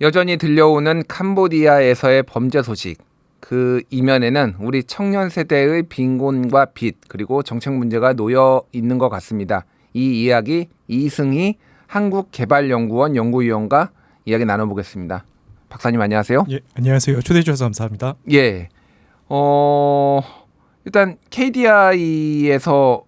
여전히 들려오는 캄보디아에서의 범죄 소식. 그 이면에는 우리 청년 세대의 빈곤과 빚 그리고 정책 문제가 놓여 있는 것 같습니다. 이 이야기 이승희 한국개발연구원 연구위원과 이야기 나눠보겠습니다. 박사님 안녕하세요. 예, 안녕하세요. 초대해 주셔서 감사합니다. 예. 어 일단 KDI에서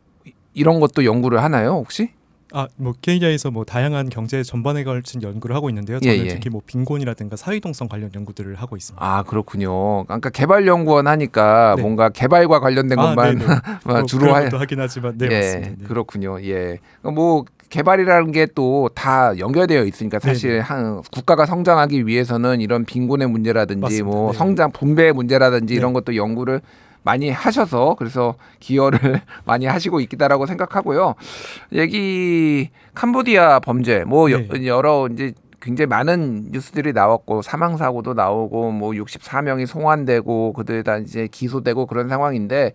이런 것도 연구를 하나요 혹시? 아, 뭐 KDI에서 뭐 다양한 경제 전반에 걸친 연구를 하고 있는데요. 예, 저는 예. 특히 뭐 빈곤이라든가 사회동성 관련 연구들을 하고 있습니다. 아 그렇군요. 그러니까 개발 연구원 하니까 네. 뭔가 개발과 관련된 아, 것만 네네. 아, 뭐 주로 하, 하긴 하지만 네, 예, 맞습니다. 네. 그렇군요. 예. 그러니까 뭐 개발이라는 게 또 다 연결되어 있으니까 사실 네네. 한 국가가 성장하기 위해서는 이런 빈곤의 문제라든지 맞습니다. 뭐 네. 성장 분배의 문제라든지 네. 이런 것도 연구를 많이 하셔서 그래서 기여를 많이 하시고 있다라고 생각하고요. 얘기 캄보디아 범죄 뭐 여, 네. 여러 이제 굉장히 많은 뉴스들이 나왔고 사망 사고도 나오고 뭐 64명이 송환되고 그들 다 이제 기소되고 그런 상황인데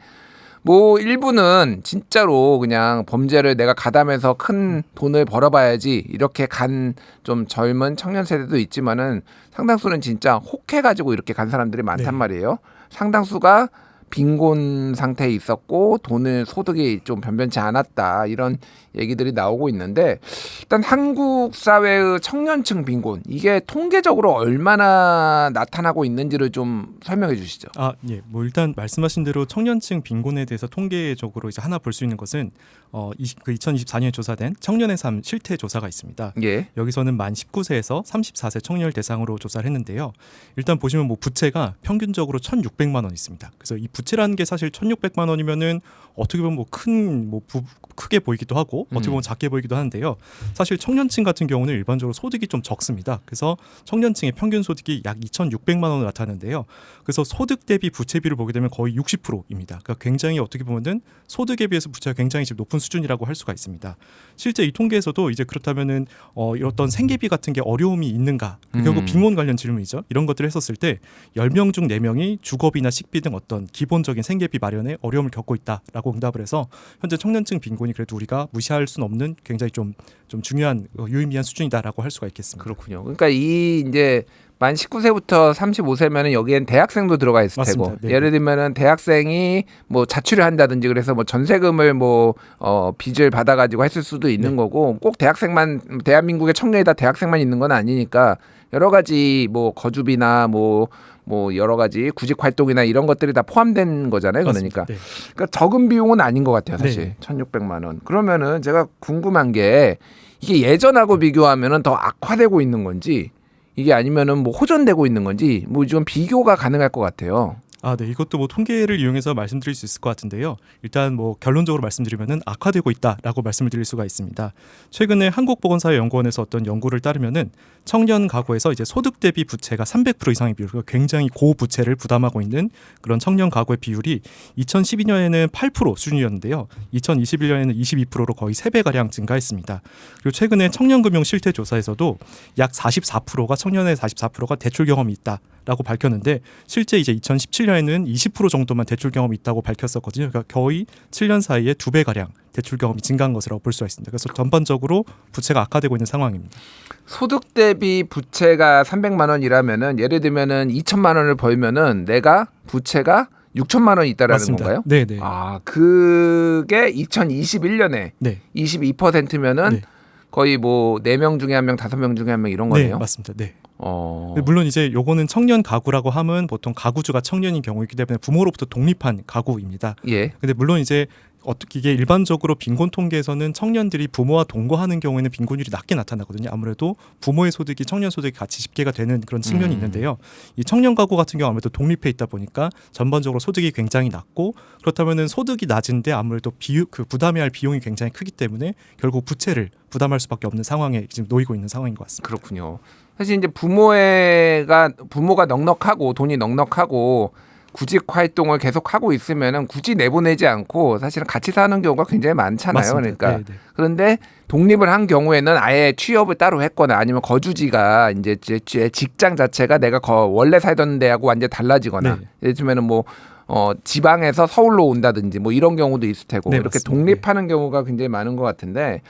뭐 일부는 진짜로 그냥 범죄를 내가 가담해서 큰 돈을 벌어봐야지 이렇게 간 좀 젊은 청년 세대도 있지만은 상당수는 진짜 혹해가지고 이렇게 간 사람들이 많단 네. 말이에요. 상당수가 빈곤 상태에 있었고 돈을 소득이 좀 변변치 않았다 이런 얘기들이 나오고 있는데 일단 한국 사회의 청년층 빈곤 이게 통계적으로 얼마나 나타나고 있는지를 좀 설명해 주시죠. 아, 예. 뭐 일단 말씀하신 대로 청년층 빈곤에 대해서 통계적으로 이제 하나 볼 수 있는 것은 어, 이, 그 2024년에 조사된 청년의 삶 실태 조사가 있습니다. 예. 여기서는 만 19세에서 34세 청년을 대상으로 조사를 했는데요. 일단 보시면 뭐 부채가 평균적으로 1,600만 원 있습니다. 그래서 이 부채라는 게 사실 1,600만 원이면은 어떻게 보면 뭐큰뭐 크게 보이기도 하고 어떻게 보면 음. 작게 보이기도 하는데요. 사실 청년층 같은 경우는 일반적으로 소득이 좀 적습니다. 그래서 청년층의 평균 소득이 약 2,600만 원을 나타내는데요. 그래서 소득 대비 부채비를 보게 되면 거의 60%입니다. 그러니까 굉장히 어떻게 보면은 소득에 비해서 부채가 굉장히 지금 높은 수준이라고 할 수가 있습니다. 실제 이 통계에서도 이제 그렇다면은 어, 이런 생계비 같은 게 어려움이 있는가? 결국 음. 빈곤 관련 질문이죠. 이런 것들을 했었을 때 10명 중 4명이 주거비나 식비 등 어떤 기본적인 생계비 마련에 어려움을 겪고 있다라고 응답을 해서 현재 청년층 빈곤이 그래도 우리가 무시할 수는 없는 굉장히 좀, 좀 중요한 어, 유의미한 수준이다라고 할 수가 있겠습니다. 그렇군요. 그러니까 이 이제 만 19세부터 35세면은 여기엔 대학생도 들어가 있을 맞습니다. 테고 네. 예를 들면은 대학생이 뭐 자취를 한다든지 그래서 뭐 전세금을 뭐 어 빚을 받아 가지고 했을 수도 있는 네. 거고 꼭 대학생만 대한민국의 청년이 다 대학생만 있는 건 아니니까 여러 가지 뭐 거주비나 뭐뭐 여러 가지 구직 활동이나 이런 것들이 다 포함된 거잖아요. 그러니까. 네. 그러니까 적은 비용은 아닌 것 같아요, 사실. 네. 1,600만 원. 그러면은 제가 궁금한 게 이게 예전하고 비교하면은 더 악화되고 있는 건지 이게 아니면은 뭐 호전되고 있는 건지 뭐 좀 비교가 가능할 것 같아요. 아, 네. 이것도 뭐 통계를 이용해서 말씀드릴 수 있을 것 같은데요. 일단 뭐 결론적으로 말씀드리면은 악화되고 있다라고 말씀을 드릴 수가 있습니다. 최근에 한국보건사회연구원에서 어떤 연구를 따르면은 청년 가구에서 이제 소득 대비 부채가 300% 이상의 비율, 굉장히 고부채를 부담하고 있는 그런 청년 가구의 비율이 2012년에는 8% 수준이었는데요. 2021년에는 22%로 거의 3배 가량 증가했습니다. 그리고 최근에 청년금융 실태 조사에서도 약 44%가 청년의 44%가 대출 경험이 있다 라고 밝혔는데 실제 이제 2017년에는 20% 정도만 대출 경험이 있다고 밝혔었거든요. 그러니까 거의 7년 사이에 두 배 가량 대출 경험이 증가한 것이라고 볼 수가 있습니다. 그래서 전반적으로 부채가 악화되고 있는 상황입니다. 소득 대비 부채가 300만 원이라면은 예를 들면은 2천만 원을 벌면은 내가 부채가 6천만 원이 있다라는 맞습니다. 건가요? 네, 네. 아, 그게 2021년에 네. 22%면은 네. 거의 뭐 4명 중에 한 명, 5명 중에 한 명 이런 네, 거네요. 맞습니다. 네. 어. 물론 이제 요거는 청년 가구라고 함은 보통 가구주가 청년인 경우이기 때문에 부모로부터 독립한 가구입니다. 예. 근데 물론 이제 어떻게 이게 일반적으로 빈곤 통계에서는 청년들이 부모와 동거하는 경우에는 빈곤율이 낮게 나타나거든요. 아무래도 부모의 소득이 청년 소득이 같이 집계가 되는 그런 측면이 음. 있는데요. 이 청년 가구 같은 경우 아무래도 독립해 있다 보니까 전반적으로 소득이 굉장히 낮고 그렇다면은 소득이 낮은데 아무래도 비유 그 부담해야 할 비용이 굉장히 크기 때문에 결국 부채를 부담할 수밖에 없는 상황에 지금 놓이고 있는 상황인 것 같습니다. 그렇군요. 사실 이제 부모가 부모가 넉넉하고 돈이 넉넉하고 구직 활동을 계속 하고 있으면은 굳이 내보내지 않고 사실은 같이 사는 경우가 굉장히 많잖아요. 맞습니다. 그러니까 네, 네. 그런데 독립을 한 경우에는 아예 취업을 따로 했거나 아니면 거주지가 이제 제- 제 직장 자체가 내가 거 원래 살던 데하고 완전 히 달라지거나 네. 예를 들면은 뭐 어, 지방에서 서울로 온다든지 뭐 이런 경우도 있을 테고 네, 이렇게 맞습니다. 독립하는 경우가 굉장히 많은 것 같은데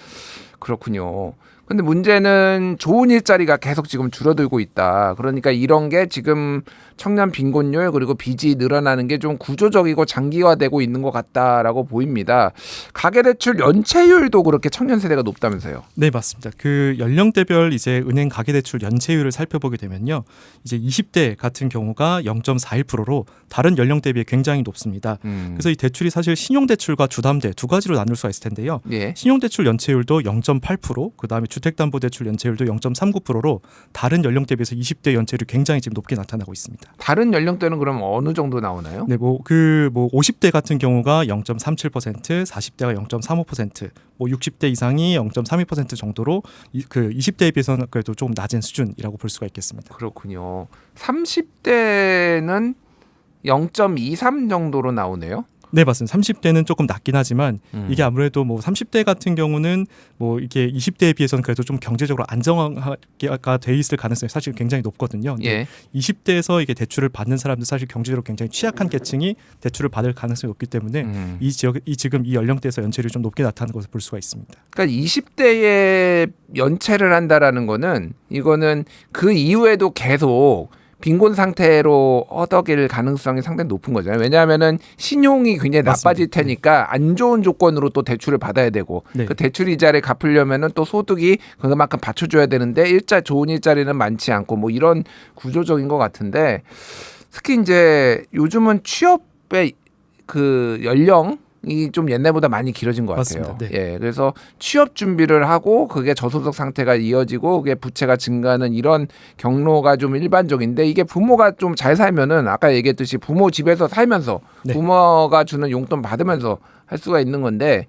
그렇군요. 근데 문제는 좋은 일자리가 계속 지금 줄어들고 있다. 그러니까 이런 게 지금 청년 빈곤율 그리고 빚이 늘어나는 게 좀 구조적이고 장기화되고 있는 것 같다라고 보입니다. 가계대출 연체율도 그렇게 청년 세대가 높다면서요. 네, 맞습니다. 그 연령대별 이제 은행 가계대출 연체율을 살펴보게 되면요. 이제 20대 같은 경우가 0.41%로 다른 연령대 비해 굉장히 높습니다. 음. 그래서 이 대출이 사실 신용대출과 주담대 두 가지로 나눌 수가 있을 텐데요. 예. 신용대출 연체율도 0.8%, 그 다음에 주 택담보대출 연체율도 0.39%로 다른 연령대 비해서 20대 연체율이 굉장히 지금 높게 나타나고 있습니다. 다른 연령대는 그럼 어느 정도 나오나요? 네, 뭐 그 뭐 50대 같은 경우가 0.37%, 40대가 0.35%, 뭐 60대 이상이 0.32% 정도로 이, 그 20대에 비해서는 그래도 조금 낮은 수준이라고 볼 수가 있겠습니다. 그렇군요. 30대는 0.23 정도로 나오네요. 네, 맞습니다. 30대는 조금 낮긴 하지만 음. 이게 아무래도 뭐 30대 같은 경우는 뭐 이게 20대에 비해서는 그래도 좀 경제적으로 안정화가 돼 있을 가능성이 사실 굉장히 높거든요. 예. 20대에서 이게 대출을 받는 사람들 사실 경제적으로 굉장히 취약한 계층이 대출을 받을 가능성이 높기 때문에 음. 이 지역 이 지금 이 연령대에서 연체율이 좀 높게 나타나는 것을 볼 수가 있습니다. 그러니까 20대에 연체를 한다라는 거는 이거는 그 이후에도 계속 빈곤 상태로 허덕일 가능성이 상당히 높은 거잖아요. 왜냐하면은 신용이 굉장히. 나빠질 테니까 안 좋은 조건으로 또 대출을 받아야 되고 네. 그 대출 이자를 갚으려면은 또 소득이 그만큼 받쳐줘야 되는데 일자 좋은 일자리는 많지 않고 뭐 이런 구조적인 것 같은데 특히 이제 요즘은 취업의 그 연령 이좀 옛날보다 많이 길어진 것 같아요. 맞습니다. 네. 예, 그래서 취업 준비를 하고 그게 저소득 상태가 이어지고 그게 부채가 증가하는 이런 경로가 좀 일반적인데 이게 부모가 좀 잘 살면은 아까 얘기했듯이 부모 집에서 살면서 네. 부모가 주는 용돈 받으면서 할 수가 있는 건데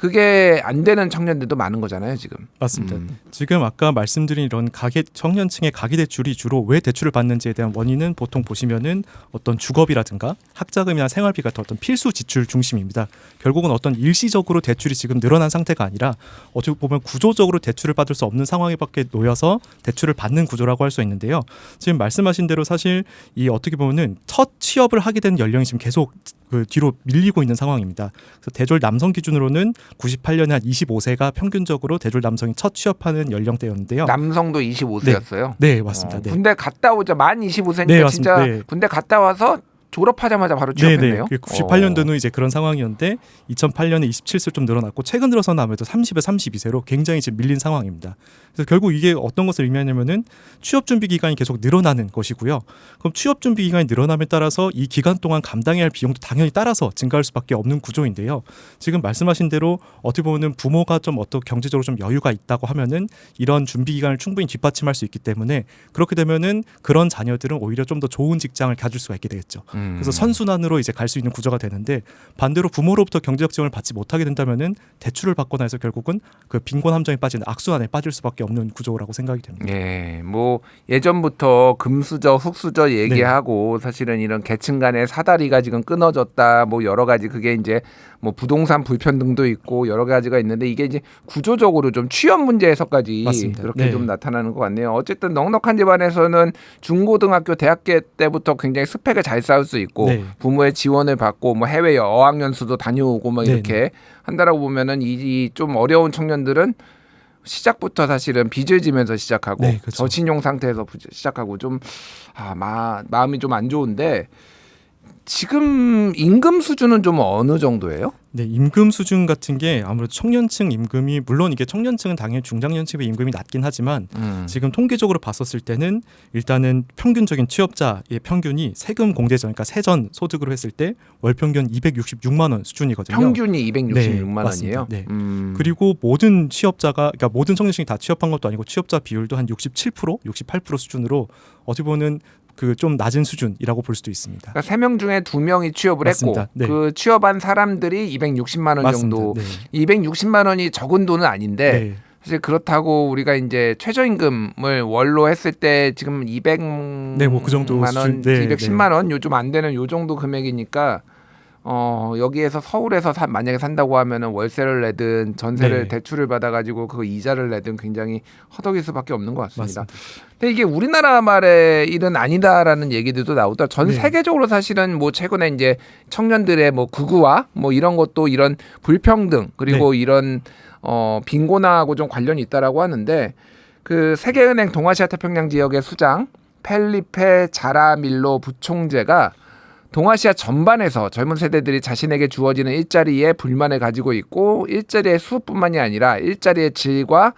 그게 안 되는 청년들도 많은 거잖아요 지금. 맞습니다. 음. 지금 아까 말씀드린 이런 가계 청년층의 가계 대출이 주로 왜 대출을 받는지에 대한 원인은 보통 보시면은 어떤 주거비라든가 학자금이나 생활비 같은 어떤 필수 지출 중심입니다. 결국은 어떤 일시적으로 대출이 지금 늘어난 상태가 아니라 어떻게 보면 구조적으로 대출을 받을 수 없는 상황에 밖에 놓여서 대출을 받는 구조라고 할 수 있는데요. 지금 말씀하신 대로 사실 이 어떻게 보면은 첫 취업을 하게 된 연령이 지금 계속 그 뒤로 밀리고 있는 상황입니다. 그래서 대졸 남성 기준으로는 98년에 한 25세가 평균적으로 대졸 남성이 첫 취업하는 연령대였는데요. 남성도 25세였어요. 네, 맞습니다. 어, 네. 군대 갔다 오자 만 25세니까 네, 진짜. 네. 군대 갔다 와서 졸업하자마자 바로. 취업했네요. 어. 98년도는 이제 그런 상황이었는데 2008년에 27세 좀 늘어났고 최근 들어서는 아무래도 30에 32세로 굉장히 지금 밀린 상황입니다. 그래서 결국 이게 어떤 것을 의미하냐면은 취업 준비 기간이 계속 늘어나는 것이고요. 그럼 취업 준비 기간이 늘어남에 따라서 이 기간 동안 감당해야 할 비용도 당연히 따라서 증가할 수밖에 없는 구조인데요. 지금 말씀하신 대로 어떻게 보면은 부모가 좀 어떤 경제적으로 좀 여유가 있다고 하면은 이런 준비 기간을 충분히 뒷받침할 수 있기 때문에 그렇게 되면은 그런 자녀들은 오히려 좀 더 좋은 직장을 가질 수가 있게 되겠죠. 음. 그래서 선순환으로 이제 갈 수 있는 구조가 되는데 반대로 부모로부터 경제적 지원을 받지 못하게 된다면은 대출을 받거나 해서 결국은 그 빈곤 함정에 빠지는 악순환에 빠질 수밖에 없는 구조라고 생각이 됩니다. 예, 뭐 예전부터 금수저, 흙수저 얘기하고 네. 사실은 이런 계층 간의 사다리가 지금 끊어졌다. 뭐 여러 가지 그게 이제 뭐 부동산 불평등도 있고 여러 가지가 있는데 이게 이제 구조적으로 좀 취업 문제에서까지 맞습니다. 그렇게 네. 좀 나타나는 것 같네요. 어쨌든 넉넉한 집안에서는 중고등학교, 대학교 때부터 굉장히 스펙을 잘 쌓을 수 있고 네. 부모의 지원을 받고 뭐 해외 어학연수도 다녀오고 뭐 네, 이렇게 한다라고 보면은 이 좀 어려운 청년들은 시작부터 사실은 빚을 지면서 시작하고 네, 그렇죠. 저신용 상태에서 부- 시작하고 좀 아, 마, 마음이 좀 안 좋은데 지금 임금 수준은 좀 어느 정도예요? 네, 임금 수준 같은 게 아무래도 청년층 임금이 물론 이게 청년층은 당연히 중장년층의 임금이 낮긴 하지만 음. 지금 통계적으로 봤었을 때는 일단은 평균적인 취업자의 평균이 세금 공제전 그러니까 세전 소득으로 했을 때 월 평균 266만 원 수준이거든요. 평균이 266만 네, 원이에요. 네. 음. 그리고 모든 취업자가 그러니까 모든 청년층이 다 취업한 것도 아니고 취업자 비율도 한 67%, 68% 수준으로 어떻게 보면 그 좀 낮은 수준이라고 볼 수도 있습니다. 그러니까 3명 중에 2명이 취업을 맞습니다. 했고 네. 그 취업한 사람들이 260만 원 정도 네. 260만 원이 적은 돈은 아닌데 네. 사실 그렇다고 우리가 이제 최저임금을 월로 했을 때 지금 200만 네, 뭐 그 정도 원, 수준. 네, 210만 원 요즘 안 되는 요 정도 금액이니까 어 여기에서 서울에서 사, 만약에 산다고 하면은 월세를 내든 전세를 네. 대출을 받아가지고 그 이자를 내든 굉장히 허덕일 수밖에 없는 것 같습니다. 맞습니다. 근데 이게 우리나라 말의 일은 아니다라는 얘기들도 나오다. 전 네. 세계적으로 사실은 뭐 최근에 이제 청년들의 뭐 극우화 뭐 이런 것도 이런 불평등 그리고 네. 이런 어 빈곤화하고 좀 관련이 있다라고 하는데 그 세계은행 동아시아 태평양 지역의 수장 펠리페 자라밀로 부총재가 동아시아 전반에서 젊은 세대들이 자신에게 주어지는 일자리에 불만을 가지고 있고 일자리의 수뿐만이 아니라 일자리의 질과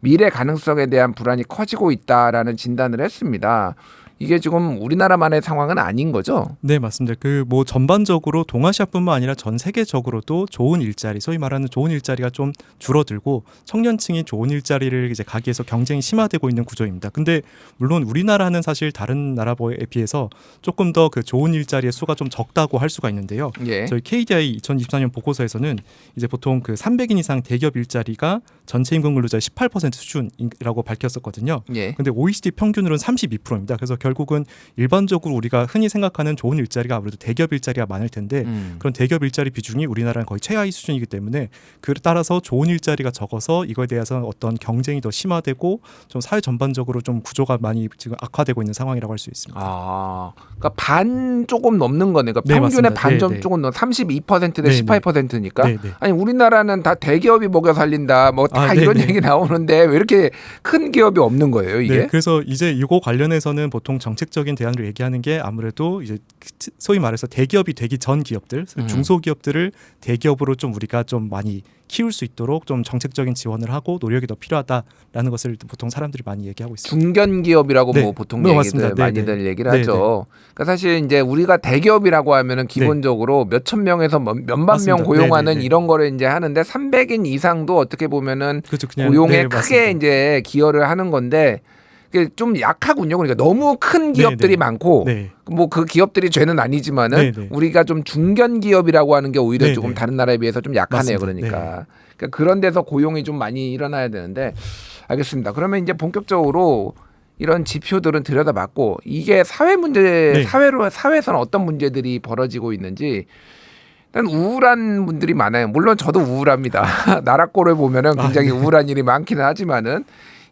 미래 가능성에 대한 불안이 커지고 있다라는 진단을 했습니다. 이게 지금 우리나라만의 상황은 아닌 거죠? 네, 맞습니다. 그 뭐 전반적으로 동아시아뿐만 아니라 전 세계적으로도 좋은 일자리, 소위 말하는 좋은 일자리가 좀 줄어들고 청년층이 좋은 일자리를 이제 가기 위해서 경쟁이 심화되고 있는 구조입니다. 근데 물론 우리나라는 사실 다른 나라에 비해서 조금 더 그 좋은 일자리의 수가 좀 적다고 할 수가 있는데요. 예. 저희 KDI 2024년 보고서에서는 이제 보통 그 300인 이상 대기업 일자리가 전체 임금 근로자의 18% 수준이라고 밝혔었거든요. 예. 근데 OECD 평균으로는 32%입니다. 그래서 결국은 일반적으로 우리가 흔히 생각하는 좋은 일자리가 아무래도 대기업 일자리가 많을 텐데 음. 그런 대기업 일자리 비중이 우리나라는 거의 최하위 수준이기 때문에 그 따라서 좋은 일자리가 적어서 이거에 대해서 어떤 경쟁이 더 심화되고 좀 사회 전반적으로 좀 구조가 많이 지금 악화되고 있는 상황이라고 할 수 있습니다. 아, 그러니까 반 조금 넘는 거네. 그러니까 네, 평균의 맞습니다. 반 네, 좀 네. 조금 넘 32%대 네, 네. 18%니까. 네, 네. 아니 우리나라는 다 대기업이 먹여 살린다. 뭐다 아, 네, 이런 네. 얘기 나오는데 왜 이렇게 큰 기업이 없는 거예요, 이게? 네, 그래서 이제 이거 관련해서는 보통 정책적인 대안으로 얘기하는 게 아무래도 이제 소위 말해서 대기업이 되기 전 기업들, 음. 중소기업들을 대기업으로 좀 우리가 좀 많이 키울 수 있도록 좀 정책적인 지원을 하고 노력이 더 필요하다라는 것을 보통 사람들이 많이 얘기하고 있습니다. 중견 기업이라고 네. 뭐 보통 네, 얘기들. 네, 많이들 네. 얘기를 네, 하죠. 그러니까 사실 이제 우리가 대기업이라고 하면은 기본적으로 몇천 명에서 몇- 몇만. 명 고용하는 네, 네, 네. 이런 거를 이제 하는데 300인 이상도 어떻게 보면은 그렇죠. 그냥 고용에 네, 크게 맞습니다. 이제 기여를 하는 건데 좀 약하군요. 그러니까 너무 큰 기업들이 네. 많고 네. 뭐그 기업들이 죄는 아니지만은 네, 네. 우리가 좀 중견 기업이라고 하는 게 오히려 네, 조금 네. 다른 나라에 비해서 좀 약하네요. 맞습니다. 그러니까. 그러니까 그런 데서 고용이 좀 많이 일어나야 되는데 알겠습니다. 그러면 이제 본격적으로 이런 지표들은 들여다봤고 이게 사회 문제 네. 사회로 사회에서는 어떤 문제들이 벌어지고 있는지 일단 우울한 분들이 많아요. 물론 저도 우울합니다. 나라 꼴을 보면은 굉장히 아, 네. 우울한 일이 많기는 하지만은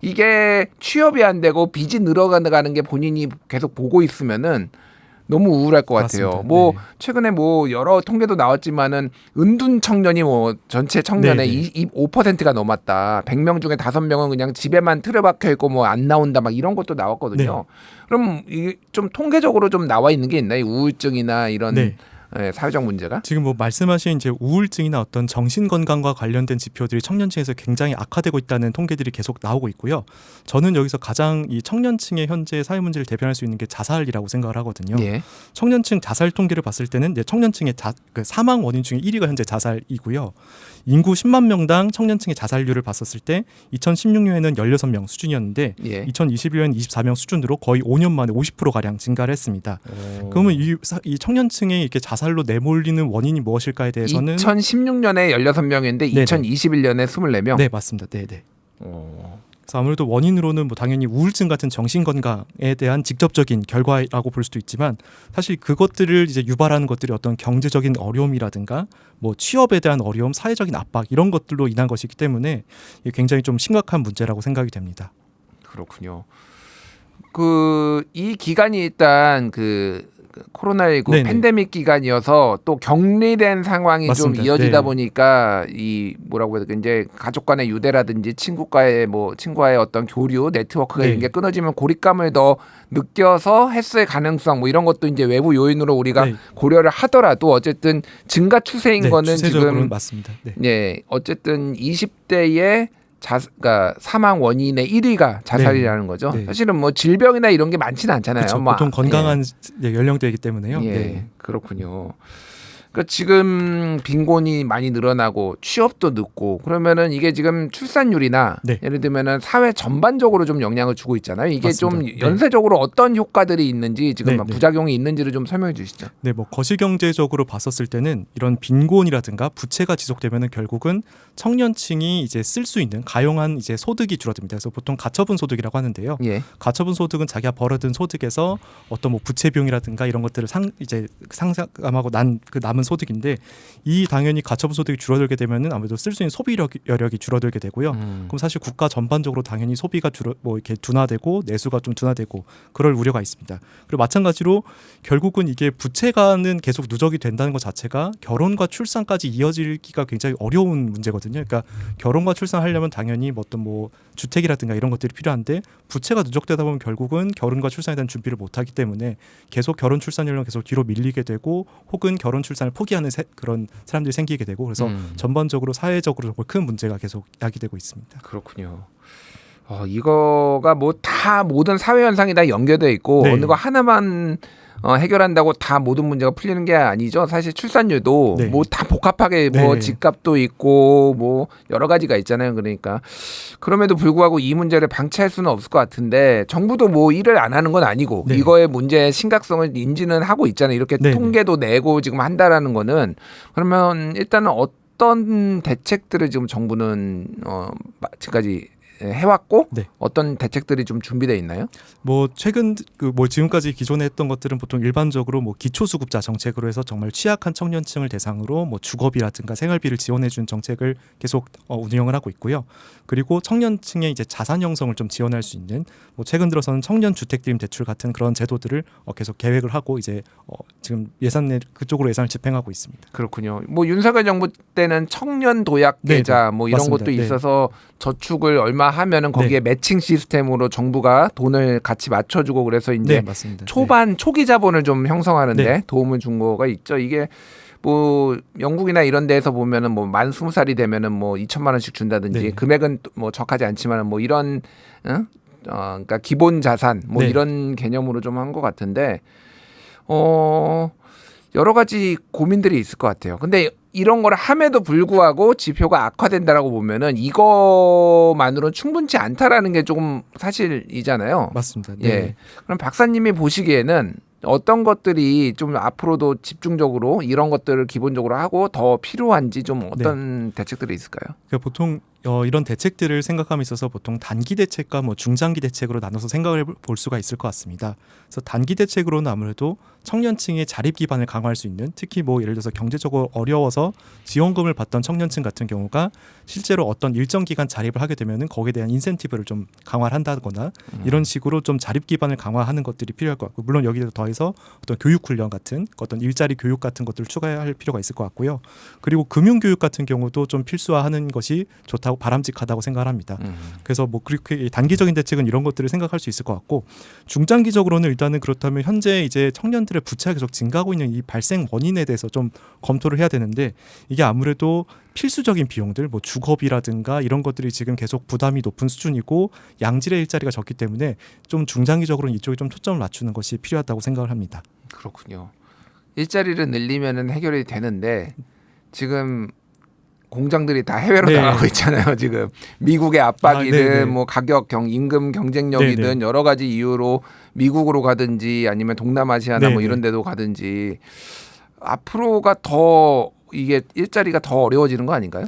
이게 취업이 안 되고 빚이 늘어가는 게 본인이 계속 보고 있으면은 너무 우울할 것 같아요. 맞습니다. 뭐 네. 최근에 뭐 여러 통계도 나왔지만은 은둔 청년이 뭐 전체 청년의 네, 네. 25%가 넘었다. 100명 중에 5명은 그냥 집에만 틀어박혀 있고 뭐 안 나온다 막 이런 것도 나왔거든요. 네. 그럼 이게 좀 통계적으로 좀 나와 있는 게 있나요? 우울증이나 이런 네. 예, 사회적 문제가? 지금 뭐 말씀하신 이제 우울증이나 어떤 정신 건강과 관련된 지표들이 청년층에서 굉장히 악화되고 있다는 통계들이 계속 나오고 있고요. 저는 여기서 가장 이 청년층의 현재 사회 문제를 대변할 수 있는 게 자살이라고 생각을 하거든요. 예. 청년층 자살 통계를 봤을 때는 이제 청년층의 자, 그 사망 원인 중에 1위가 현재 자살이고요. 인구 10만 명당 청년층의 자살률을 봤었을 때 2016년에는 16명 수준이었는데 예. 2021년 24명 수준으로 거의 5년 만에 50% 가량 증가를 했습니다. 그러면 이, 사- 이 청년층의 이렇게 자살 로 내몰리는 원인이 무엇일까에 대해서는 2016년에 16명인데 네네. 2021년에 24명. 네 맞습니다. 네 네. 어. 그래서 아무래도 원인으로는 뭐 당연히 우울증 같은 정신 건강에 대한 직접적인 결과라고 볼 수도 있지만 사실 그것들을 이제 유발하는 것들이 어떤 경제적인 어려움이라든가 뭐 취업에 대한 어려움, 사회적인 압박 이런 것들로 인한 것이기 때문에 굉장히 좀 심각한 문제라고 생각이 됩니다. 그렇군요. 그 이 기간이 일단 그 코로나19 네네. 팬데믹 기간이어서 또 격리된 상황이 맞습니다. 좀 이어지다 네. 보니까 이 뭐라고 해야 될까 이제 가족 간의 유대라든지 친구과의 뭐 친구와의 어떤 교류 네트워크가 네. 이런 게 끊어지면 고립감을 더 느껴서 했을 가능성 뭐 이런 것도 이제 외부 요인으로 우리가 네. 고려를 하더라도 어쨌든 증가 추세인 네, 거는 지금 맞습니다. 네. 예, 어쨌든 20대의 자, 그러니까 사망 원인의 1위가 자살이라는 거죠. 네. 사실은 뭐 질병이나 이런 게 많지는 않잖아요. 그렇죠. 뭐, 보통 건강한 네, 연령대이기 때문에요. 예, 예, 네. 그렇군요. 그러니까 지금 빈곤이 많이 늘어나고 취업도 늦고 그러면은 이게 지금 출산율이나 네. 예를 들면은 사회 전반적으로 좀 영향을 주고 있잖아요. 이게 좀 맞습니다. 네. 연쇄적으로 어떤 효과들이 있는지 지금 네, 네. 부작용이 있는지를 좀 설명해 주시죠. 네, 뭐 거시 경제적으로 봤었을 때는 이런 빈곤이라든가 부채가 지속되면은 결국은 청년층이 이제 쓸 수 있는 가용한 이제 소득이 줄어듭니다. 그래서 보통 가처분 소득이라고 하는데요. 예. 가처분 소득은 자기가 벌어든 소득에서 어떤 뭐 부채 비용이라든가 이런 것들을 상 이제 상감하고 난 그 남은 가처분 소득인데 이 당연히 가처분 소득이 줄어들게 되면은 아무래도 쓸 수 있는 소비 력, 여력이 줄어들게 되고요. 음. 그럼 사실 국가 전반적으로 당연히 소비가 줄어 뭐 이렇게 둔화되고 내수가 좀 둔화되고 그럴 우려가 있습니다. 그리고 마찬가지로 결국은 이게 부채가는 계속 누적이 된다는 것 자체가 결혼과 출산까지 이어지기가 굉장히 어려운 문제거든요. 그러니까 결혼과 출산하려면 당연히 뭐 어떤 뭐 주택이라든가 이런 것들이 필요한데 부채가 누적되다 보면 결국은 결혼과 출산에 대한 준비를 못하기 때문에 계속 결혼 출산 연령 계속 뒤로 밀리게 되고 혹은 결혼 출산을 포기하는 세- 그런 사람들이 생기게 되고 그래서 음. 전반적으로 사회적으로 정말 큰 문제가 계속 야기되고 있습니다. 그렇군요. 어, 이거가 뭐 다 모든 사회 현상이 다 연결돼 있고 네. 어느 거 하나만 어, 해결한다고 다 모든 문제가 풀리는 게 아니죠. 사실 출산율도 네. 뭐다 복합하게 뭐 네. 집값도 있고 뭐 여러 가지가 있잖아요. 그러니까 그럼에도 불구하고 이 문제를 방치할 수는 없을 것 같은데 정부도 뭐 일을 안 하는 건 아니고 네. 이거의 문제의 심각성을 인지는 하고 있잖아요. 이렇게 네, 네. 통계도 내고 지금 한다라는 거는 그러면 일단은 어떤 대책들을 지금 정부는 어 마- 지금까지 해왔고 네. 어떤 대책들이 좀 준비돼 있나요? 뭐 최근 그 뭐 지금까지 기존에 했던 것들은 보통 일반적으로 뭐 기초수급자 정책으로 해서 정말 취약한 청년층을 대상으로 뭐 주거비라든가 생활비를 지원해 준 정책을 계속 어, 운영을 하고 있고요. 그리고 청년층의 이제 자산 형성을 좀 지원할 수 있는 뭐 최근 들어서는 청년 주택 드림 대출 같은 그런 제도들을 어, 계속 계획을 하고 이제 어, 지금 예산 내 그쪽으로 예산을 집행하고 있습니다. 그렇군요. 뭐 윤석열 정부 때는 청년 도약 네, 계좌 뭐 이런 맞습니다. 것도 네. 있어서 저축을 얼마 하면은 거기에 매칭 시스템으로 정부가 돈을 같이 맞춰주고 그래서 이제 네, 맞습니다. 초반 초기 자본을 좀 형성하는데 네. 도움을 준 거가 있죠. 이게 뭐 영국이나 이런 데에서 보면은 뭐 만 스무 살이 되면은 뭐 2천만 원씩 준다든지 네. 금액은 또뭐 적하지 않지만은 뭐 이런 어? 어 그러니까 기본 자산 뭐 네. 이런 개념으로 좀 한 것 같은데 어 여러 가지 고민들이 있을 것 같아요. 근데 이런 걸 함에도 불구하고 지표가 악화된다라고 보면은 이거만으로는 충분치 않다라는 게 조금 사실이잖아요. 맞습니다. 예. 네. 그럼 박사님이 보시기에는 어떤 것들이 좀 앞으로도 집중적으로 이런 것들을 기본적으로 하고 더 필요한지 좀 어떤 대책들이 있을까요? 그러니까 보통 어, 이런 대책들을 생각함에 있어서 보통 단기 대책과 뭐 중장기 대책으로 나눠서 생각을 볼 수가 있을 것 같습니다. 그래서 단기 대책으로는 아무래도 청년층의 자립 기반을 강화할 수 있는 특히 뭐 예를 들어서 경제적으로 어려워서 지원금을 받던 청년층 같은 경우가 실제로 어떤 일정 기간 자립을 하게 되면은 거기에 대한 인센티브를 좀 강화를 한다거나 이런 식으로 좀 자립 기반을 강화하는 것들이 필요할 것 같고 물론 여기에 더해서 어떤 교육 훈련 같은 어떤 일자리 교육 같은 것들을 추가할 필요가 있을 것 같고요. 그리고 금융 교육 같은 경우도 좀 필수화하는 것이 좋다고 바람직하다고 생각을 합니다. 음. 그래서 뭐 그렇게 단기적인 대책은 이런 것들을 생각할 수 있을 것 같고 중장기적으로는 일단은 그렇다면 현재 이제 청년들 의 부채가 계속 증가하고 있는 이 발생 원인에 대해서 좀 검토를 해야 되는데 이게 아무래도 필수적인 비용들 뭐 주거비라든가 이런 것들이 지금 계속 부담이 높은 수준이고 양질의 일자리가 적기 때문에 좀 중장기적으로는 이쪽에 좀 초점을 맞추는 것이 필요하다고 생각을 합니다. 그렇군요. 일자리를 늘리면은 해결이 되는데 지금 공장들이 다 해외로 네. 나가고 있잖아요. 지금 미국의 압박이든 아, 네네. 뭐 가격 경 임금 경쟁력이든 네네. 여러 가지 이유로 미국으로 가든지 아니면 동남아시아나 뭐 네네. 이런 데도 가든지 앞으로가 더 이게 일자리가 더 어려워지는 거 아닌가요?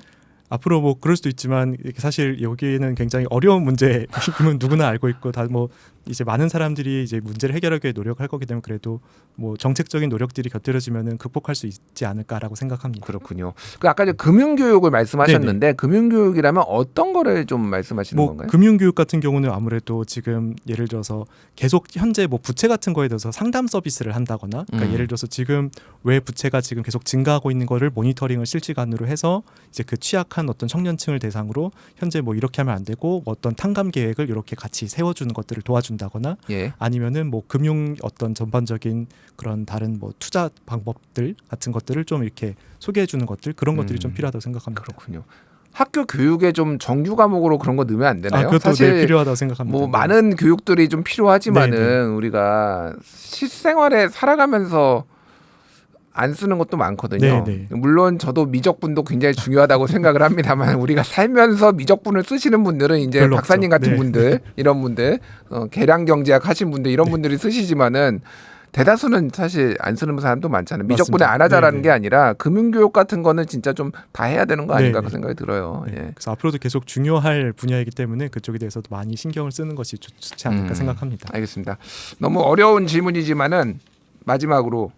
앞으로 뭐 그럴 수도 있지만 사실 여기에는 굉장히 어려운 문제임은 누구나 알고 있고 다 뭐 이제 많은 사람들이 이제 문제를 해결하기 위해 노력할 거기 때문에 그래도 뭐 정책적인 노력들이 곁들여지면은 극복할 수 있지 않을까라고 생각합니다. 그렇군요. 그 아까 저 금융 교육을 말씀하셨는데 금융 교육이라면 어떤 거를 좀 말씀하시는 뭐 건가요? 금융 교육 같은 경우는 아무래도 지금 예를 들어서 계속 현재 뭐 부채 같은 거에 대해서 상담 서비스를 한다거나 그러니까 음. 예를 들어서 지금 왜 부채가 지금 계속 증가하고 있는 거를 모니터링을 실시간으로 해서 이제 그 취약한 어떤 청년층을 대상으로 현재 뭐 이렇게 하면 안 되고 뭐 어떤 탕감 계획을 이렇게 같이 세워주는 것들을 도와 준다거나 예. 아니면은 뭐 금융 어떤 전반적인 그런 다른 뭐 투자 방법들 같은 것들을 좀 이렇게 소개해 주는 것들 그런 것들이 좀 음. 필요하다고 생각합니다. 그렇군요. 학교 교육에 좀 정규 과목으로 그런 거 넣으면 안 되나요? 아, 그것도 사실 네, 필요하다고 생각합니다. 뭐 네. 많은 교육들이 좀 필요하지만은 네, 네. 우리가 실생활에 살아가면서 안 쓰는 것도 많거든요. 네, 물론 저도 미적분도 굉장히 중요하다고 생각을 합니다만 우리가 살면서 미적분을 쓰시는 분들은 이제 박사님. 같은 네. 분들 이런 분들 어, 계량 경제학 하신 분들 이런 분들이 쓰시지만은 대다수는 사실 안 쓰는 사람도 많잖아요. 미적분에. 안 하자라는 네, 게 아니라 금융교육 같은 거는 진짜 좀 다 해야 되는 거 아닌가 네, 그 생각이 들어요. 네. 예. 그래서 앞으로도 계속 중요할 분야이기 때문에 그쪽에 대해서도 많이 신경을 쓰는 것이 좋- 좋지 않을까 음. 생각합니다. 알겠습니다. 너무 어려운 질문이지만은 마지막으로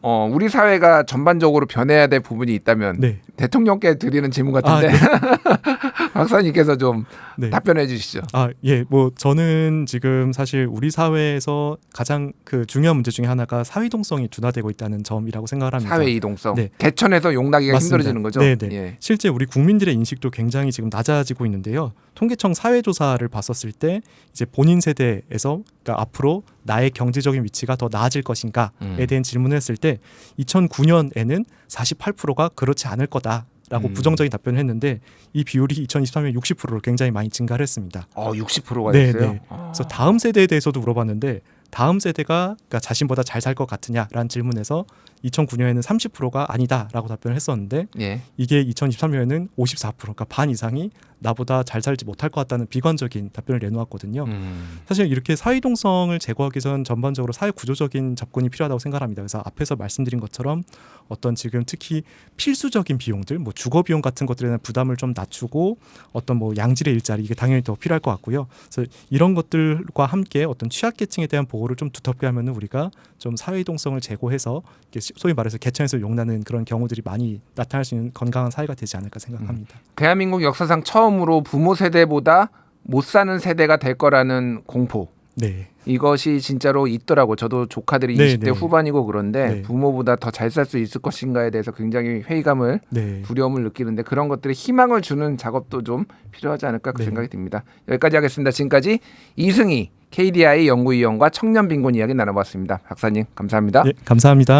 어, 우리 사회가 전반적으로 변해야 될 부분이 있다면 네. 대통령께 드리는 질문 아, 같은데 네. 박사님께서 좀 네. 답변해 주시죠. 아, 예. 뭐 저는 지금 사실 우리 사회에서 가장 그 중요한 문제 중에 하나가 사회동성이 둔화되고 있다는 점이라고 생각을 합니다. 사회 이동성. 네. 개천에서 용나기가 맞습니다. 힘들어지는 거죠. 네, 네. 예. 실제 우리 국민들의 인식도 굉장히 지금 낮아지고 있는데요. 통계청 사회 조사를 봤었을 때 이제 본인 세대에서 그러니까 앞으로 나의 경제적인 위치가 더 나아질 것인가에 음. 대한 질문을 했을 때 2009년에는 48%가 그렇지 않을 거다 라고 음. 부정적인 답변을 했는데 이 비율이 2023년 60%로 굉장히 많이 증가를 했습니다. 어, 60%가 네, 됐어요. 네. 아. 그래서 다음 세대에 대해서도 물어봤는데 다음 세대가 그러니까 자신보다 잘 살 것 같으냐라는 질문에서 2009년에는 30%가 아니다라고 답변을 했었는데 예. 이게 2023년에는 54% 그러니까 반 이상이 나보다 잘 살지 못할 것 같다는 비관적인 답변을 내놓았거든요. 음. 사실 이렇게 사회동성을 제고하기 위해선 전반적으로 사회 구조적인 접근이 필요하다고 생각합니다. 그래서 앞에서 말씀드린 것처럼 어떤 지금 특히 필수적인 비용들, 뭐 주거 비용 같은 것들에 대한 부담을 좀 낮추고 어떤 뭐 양질의 일자리 이게 당연히 더 필요할 것 같고요. 그래서 이런 것들과 함께 어떤 취약계층에 대한 보호를 좀 두텁게 하면은 우리가 좀 사회동성을 제고해서 소위 말해서 개천에서 용나는 그런 경우들이 많이 나타날 수 있는 건강한 사회가 되지 않을까 생각합니다. 대한민국 역사상 처음으로 부모 세대보다 못 사는 세대가 될 거라는 공포. 네. 이것이 진짜로 있더라고. 저도 조카들이 네, 20대 네. 후반이고 그런데 네. 부모보다 더 잘 살 수 있을 것인가에 대해서 굉장히 회의감을 네. 두려움을 느끼는데 그런 것들에 희망을 주는 작업도 좀 필요하지 않을까 그 네. 생각이 듭니다. 여기까지 하겠습니다. 지금까지 이승희 KDI 연구위원과 청년 빈곤 이야기 나눠봤습니다. 박사님 감사합니다. 예, 감사합니다.